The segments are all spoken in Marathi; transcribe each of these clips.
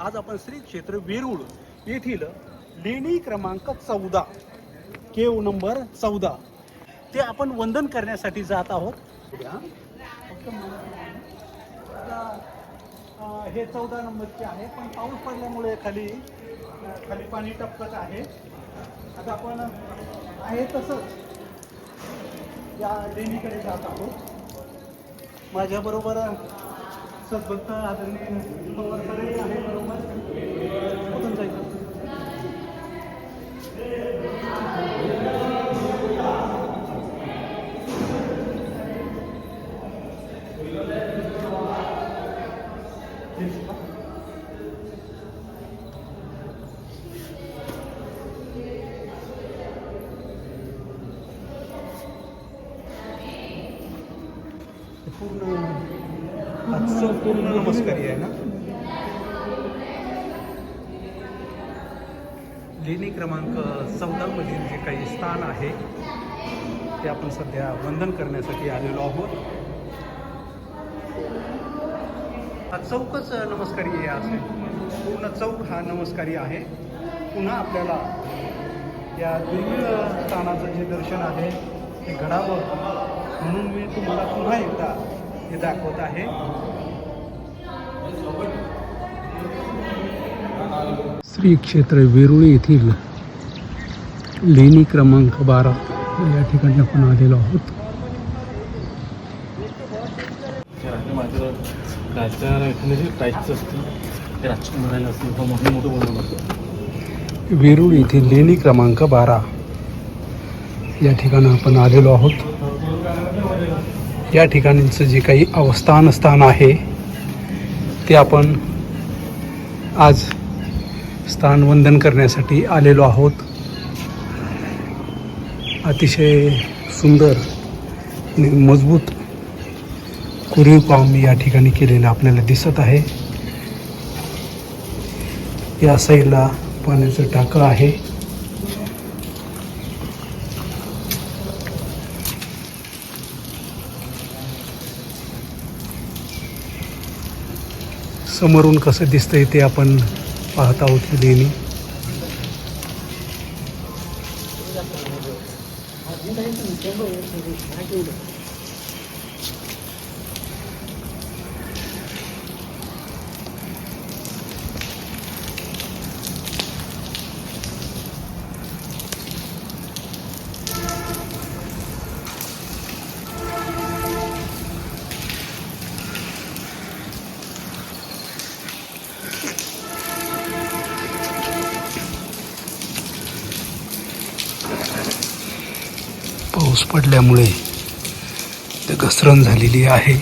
आज आपण श्री क्षेत्र वेरूळ येथील लेणी क्रमांक चौदा केव नंबर चौदा. ते आपण वंदन करण्यासाठी जात आहोत. आता, हे चौदा नंबरचे आहे. पण पाऊस पडल्यामुळे खाली खाली पाणी टपकत आहे. आता आपण आहे तसंच या लेणीकडे जात आहोत. माझ्याबरोबर सद्भक्त आदरणीय पवार साहेब आहे बरोबर कुठून जायचं पूर्ण आजचं पूर्ण नमस्कारी आहे ना? लेणी क्रमांक चौदामधील जे काही स्थान आहे ते आपण सध्या वंदन करण्यासाठी आलेलो आहोत. हा चौकच नमस्कारी असेल पूर्ण चौक हा नमस्कारी आहे. पुन्हा आपल्याला या दुर्मिळ स्थानाचं जे दर्शन आहे ते घडावं म्हणून मी तुम्हाला पुन्हा एकदा हे दाखवत आहे. श्री क्षेत्र वेरुळे येथील लेणी क्रमांक बारा या ठिकाणी आपण आलेलो आहोत. वेरुळ राजच्या मोठं बोलणं वेरूळ येथील लेणी क्रमांक बारा या ठिकाणी आपण आलेलो आहोत. या ठिकाणीचं जे काही अवस्थान स्थान आहे ते आपण आज स्थान वंदन करण्यासाठी आलेलो आहोत. अतिशय सुंदर आणि मजबूत कुरीव काम या ठिकाणी केलेलं आपल्याला दिसत आहे. या साईडला पाण्याचं टाकं आहे. समोरून कसं दिसतंय ते आपण पाहत आहोत ही पाऊस पडल्यामुळे ते घसरण झालेली आहे.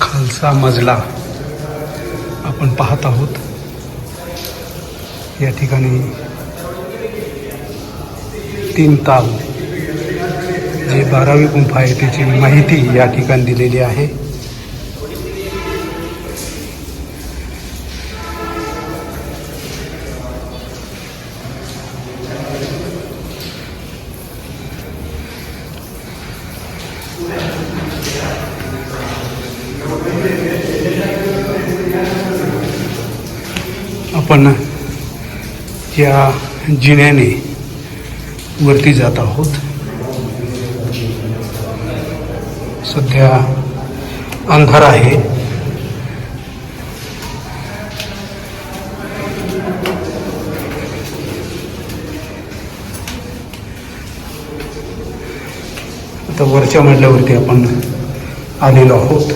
खालसा मजला आपण पाहत आहोत. या ठिकाणी तीन ताल जे बारावी गुंफा आहे त्याची माहिती या ठिकाणी दिलेली आहे. आपण या जिन्याने वरती जात आहोत. सध्या अंधार आहे. आता वरच्या मजल्यावरती आपण आलेलो आहोत.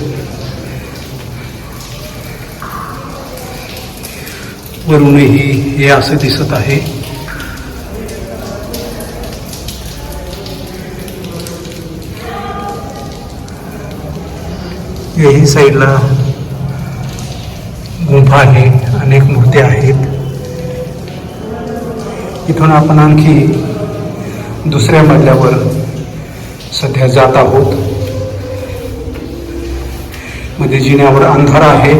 वरूनही हे असं दिसत आहे. याही साईडला गुंफा आहे अनेक मूर्त्या आहेत. इथून आपण आणखी दुसऱ्या मजल्यावर सध्या जात आहोत. म्हणजे जिन्यावर अंधार आहे.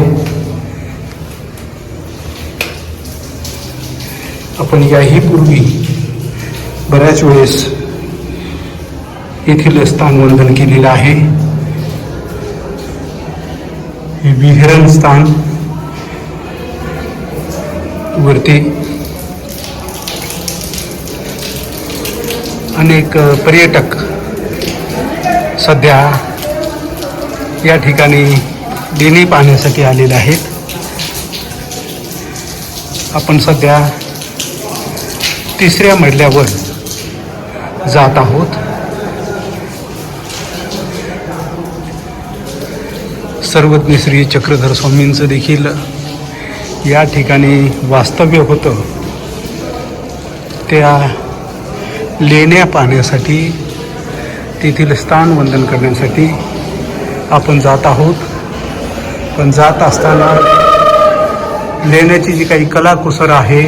आपण याही पूर्वी बऱ्याच वेळेस येथील स्थानवंदन केलेलं आहे. हे विहरण स्थान. वरती अनेक पर्यटक सध्या या ठिकाणी लेणी पाहण्यासाठी आलेले आहेत. आपण सध्या तिसऱ्या मजल्यावर जात आहोत. सर्वज्ञ श्री चक्रधर स्वामींचं देखील या ठिकाणी वास्तव्य होतं. त्या लेण्या पाहण्यासाठी तेथील स्थान वंदन करण्यासाठी आपण जात आहोत. पण जात असताना लेण्याची जी काही कलाकुसर आहे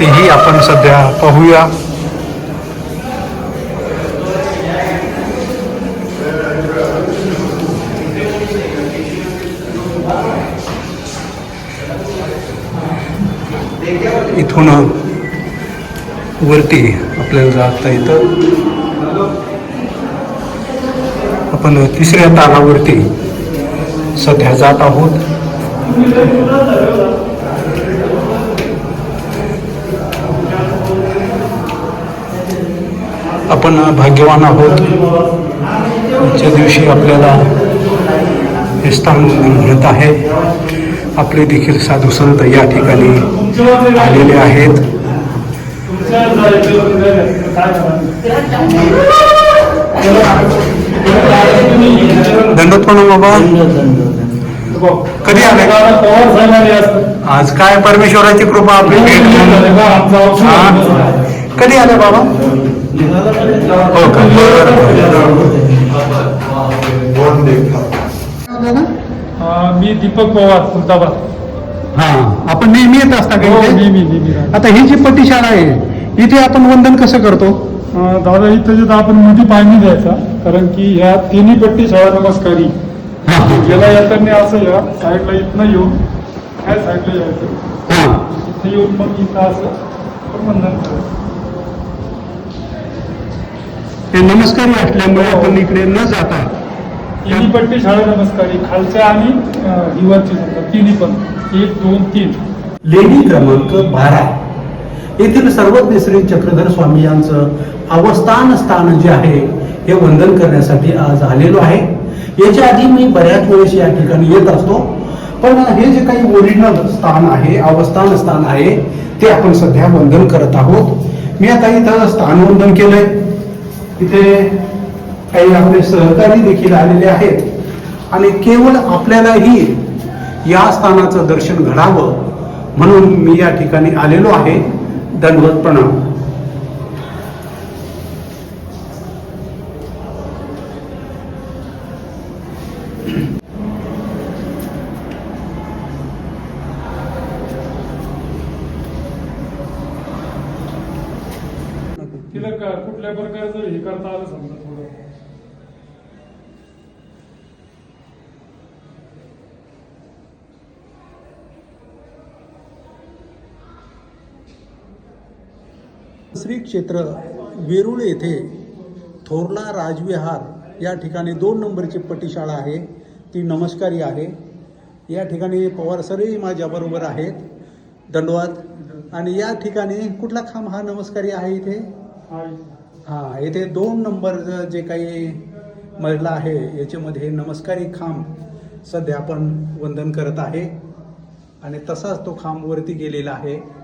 तेही आपण सध्या पाहूया. इथून वरती आपल्याला जाता येतं. आपण तिसऱ्या तालावरती सध्या जात आहोत. आपण भाग्यवान आहोत. आजच्या दिवशी आपल्याला हे स्थान मिळत आहे. आपले देखील साधू संत या ठिकाणी आलेले आहेत. दंडोत पण बाबा? कधी आले? आज काय? परमेश्वराची कृपा आपली भेट? कधी आले बाबा? हो का? मी दीपक पवार खुलताबाद हा. आपण नेहमी येत असता का हो इथे? नेहमी नेहमी राहतो. आता ही जी पट्टीशाळा आहे इथे आपण वंदन कसं करतो? अं, दादा इथं जिथं आपण मध्ये पाणी द्यायचा कारण की ह्या तिन्ही पट्टी शाळा नमस्कारी गेला येताना असं या साईडला इथनं येऊन ह्या साईडला यायचं. हा. इथं येऊन मग इथं असं आपण वंदन करायचं ते नमस्कारी असल्यामुळे आपण इकडे न जाता तिन्ही पट्टी शाळा नमस्कारी खालच्या आणि अं, हिवरची तिन्ही पण. एक दोन तीन. लेणी क्रमांक बारा. येथील सर्वज्ञ श्री चक्रधर स्वामी यांचं अवस्थान स्थान जे आहे हे वंदन करण्यासाठी आज आलेलो आहे. याच्या आधी मी बऱ्याच वेळेस या ठिकाणी येत असतो. पण हे जे काही ओरिजिनल स्थान आहे अवस्थान स्थान आहे ते आपण सध्या वंदन करत आहोत. मी आता इथं स्थान वंदन केलंय. इथे काही आपले सहकारी देखील आलेले आहेत. आणि केवळ आपल्यालाही या स्थानाचं दर्शन घडावं म्हणून मी या ठिकाणी आलेलो आहे. दंडवत प्रणाम. तिला कुठल्या प्रकारचं हे करता आलं समजा? श्री क्षेत्र वेरुळ येथे थोरला राजविहार या ठिकाणी दोन नंबरची पट्टीशाळा आहे. ती नमस्कारी आहे. या ठिकाणी पवार सरही माझ्याबरोबर आहेत. दंडवाद. आणि या ठिकाणी कुठला खांब हा नमस्कारी आहे इथे? हा येथे दोन नंबर जे काही मजला आहे याच्यामध्ये नमस्कारी खांब सध्या आपण वंदन करत आहे. आणि तसाच तो खांब वरती गेलेला आहे.